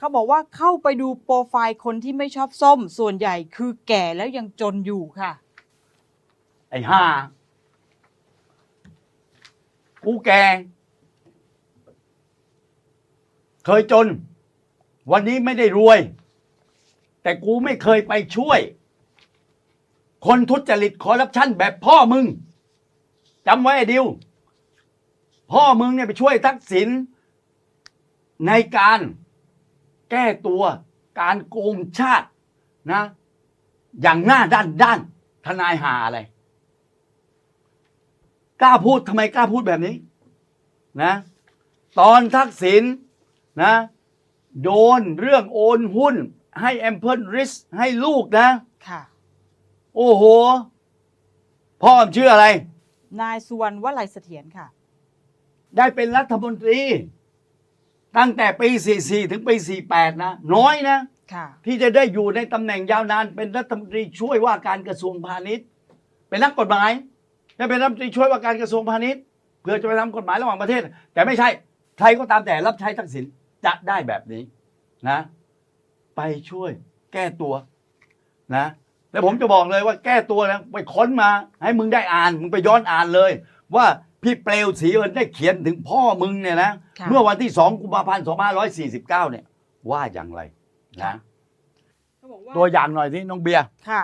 เขาบอกว่าเข้าไปดูโปรไฟล์คนที่ไม่ชอบส้ม ส่วนใหญ่คือแก่แล้วยังจนอยู่ค่ะ ไอ้ห่ากูแก เคยจน วันนี้ไม่ได้รวย แต่กูไม่เคยไปช่วย คนทุจริตคอร์รัปชันแบบพ่อมึงจำไว้ไอ้ดิว พ่อมึงเนี่ยไปช่วยทักษิณในการ แก้ตัวการโกงชาตินะ อย่างหน้าด้านด้านทนายหาอะไร กล้าพูดทำไมกล้าพูดแบบนี้ นะ ตอนทักษิณนะโดนเรื่องโอนหุ้น ให้แอมเพิลริสให้ลูกนะ ค่ะ โอ้โห พ่อมชื่ออะไร นายสุวรรณวลัยเสถียรค่ะ ได้เป็นรัฐมนตรี ตั้งแต่ปี 44 ถึงปี 48 นะ น้อยนะ ค่ะ ที่จะได้อยู่ในตำแหน่งยาวนานเป็นรัฐมนตรีช่วยว่าการกระทรวงพาณิชย์ เป็นนักกฎหมายได้เป็นรัฐมนตรีช่วยว่าการกระทรวงพาณิชย์ เพื่อจะไปทำกฎหมายระหว่างประเทศ แต่ไม่ใช่ใครก็ตามแต่รับใช้ทักษิณจะได้แบบนี้นะ ไปช่วยแก้ตัวนะแล้วผมจะบอกเลยว่าแก้ตัวนะไปค้นมา ให้มึงได้อ่าน มึงไปย้อนอ่านเลย ว่า พี่เปลวศรีเอิญได้เขียนถึงพ่อมึงเนี่ยนะค่ะ เมื่อวันที่2กุมภาพันธ์2549เนี่ย ว่าอย่างไรนะเขาบอกว่า ตัวอย่างหน่อยที่น้องเบียร์ ค่ะ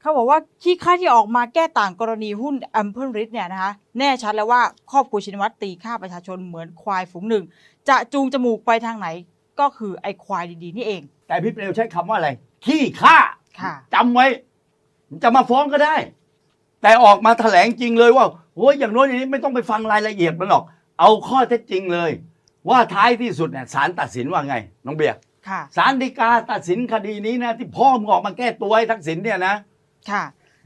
เขาบอกว่าที่ค่าที่ออกมาแก้ต่างกรณีหุ้นแอมเพิลริสเนี่ยนะคะแน่ชัดแล้วว่าครอบครัวชินวัตรตีค่าประชาชนเหมือนควายฝูงหนึ่ง จะจูงจมูกไปทางไหนก็คือไอ้ควายดีๆ นี่เอง แต่พี่เปลวใช้คำว่าอะไร ขี้ข้าค่ะ จำไว้ จะมาฟ้องก็ได้ แต่ออกมาแถลงจริงเลยว่าโอ้ยอย่างโน้นอย่างนี้ไม่ต้องไปฟังรายละเอียดมันหรอก เอาข้อเท็จจริงเลย ว่าท้ายที่สุดเนี่ยศาลตัดสินว่าไง น้องเบียร์ค่ะศาลฎีกาตัดสินคดีนี้นะ ที่พ่อมึงออกมาแก้ตัวให้ทักษิณเนี่ยนะค่ะ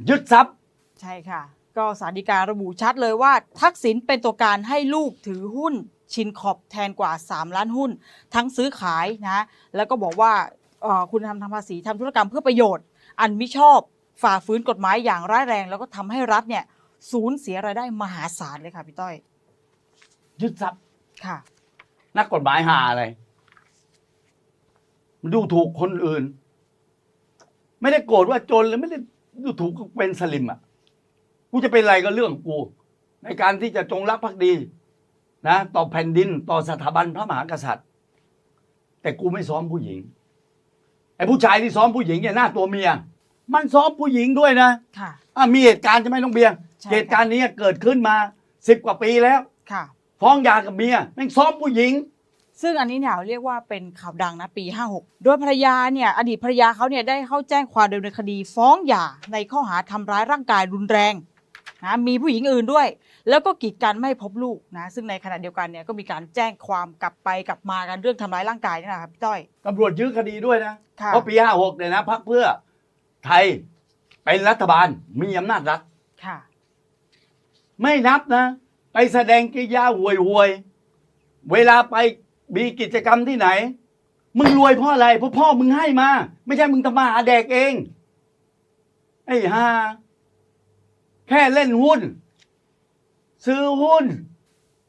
ยึดทรัพย์ใช่ค่ะ ก็สารดีการะบุชัดเลยว่า ทักษิณเป็นตัวการให้ลูกถือหุ้น ชินขอบแทนกว่า 3 ล้านหุ้น ทั้งซื้อขายนะ แล้วก็บอกว่าเอ่อคุณทำทางภาษีทำธุรกรรมเพื่อประโยชน์ อันมิชอบ ฝ่าฝืนกฎหมายอย่างร้ายแรง แล้วก็ทำให้รัฐเนี่ยสูญเสียรายได้มหาศาลเลยค่ะพี่ต้อยยึดทรัพย์ค่ะ นักกฎหมายหาอะไรมันดูถูกคนอื่น ไม่ได้โกรธว่าจนเลยไม่ได้ดูถูกก็เป็นสลิมอะกูจะเป็นอะไรก็เรื่องของกู ในการที่จะจงรักภักดี นะ ต่อแผ่นดินต่อสถาบันพระมหากษัตริย์ แต่กูไม่ซ้อมผู้หญิง ไอ้ผู้ชายที่ซ้อมผู้หญิงเนี่ยหน้าตัวเมีย มันซ้อมผู้หญิงด้วยนะค่ะ อะมีเหตุการณ์จะไหม่ต้องเบียร์ใช่เหตุการณ์นี้เกิดขึ้นมาสิบกว่าปีแล้ว ค่ะ ฟ้องหยากับเมียแม่งซ้อมผู้หญิง ซึ่งอันนี้เนี่ยเรียกว่าเป็นข่าวดังนะปี 56 โดยภรรยาเนี่ยอดีตภรรยาเขาเนี่ยได้เข้าแจ้งความดำเนินคดีฟ้องหย่าในข้อหาทำร้ายร่างกายรุนแรงนะมีผู้หญิงอื่นด้วย แล้วก็กีดกันไม่ให้พบลูกนะซึ่งในขณะเดียวกันเนี่ยก็มีการแจ้งความกลับไปกลับมากันเรื่องทำร้ายร่างกายนี่แหละครับพี่ต้อย ตำรวจยื้อคดีด้วยนะ ค่ะ เพราะปี56เนี่ยนะพักเพื่อ ไทยเป็นรัฐบาลมีอำนาจรัฐ ค่ะ ไม่นับนะ ไปแสดงกิริยาห่วยห่วยๆเวลาไปมีกิจกรรมที่ไหน มึงรวยเพราะอะไรเพราะพ่อมึงให้มา ไม่ใช่มึงทำมาหาแดกเอง ไอ้ห่าแค่เล่นหุ้น ซื้อหุ้น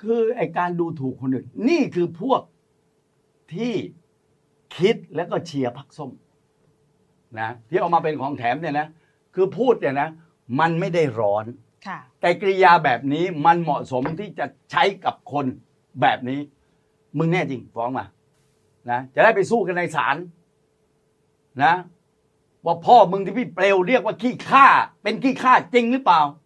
คือไอการดูถูกคนอื่น นี่คือพวกที่คิดแล้วก็เชียร์พักส้ม นะที่เอามาเป็นของแถมเนี่ยนะคือพูดเนี่ยนะมันไม่ได้ร้อน ค่ะ แต่กริยาแบบนี้มันเหมาะสมที่จะใช้กับคนแบบนี้ มึงแน่จริงฟ้องมานะจะได้ไปสู้กันในศาลนะ ว่าพ่อมึงที่พี่เปลวเรียกว่าขี้ข้าเป็นขี้ข้าจริงหรือเปล่า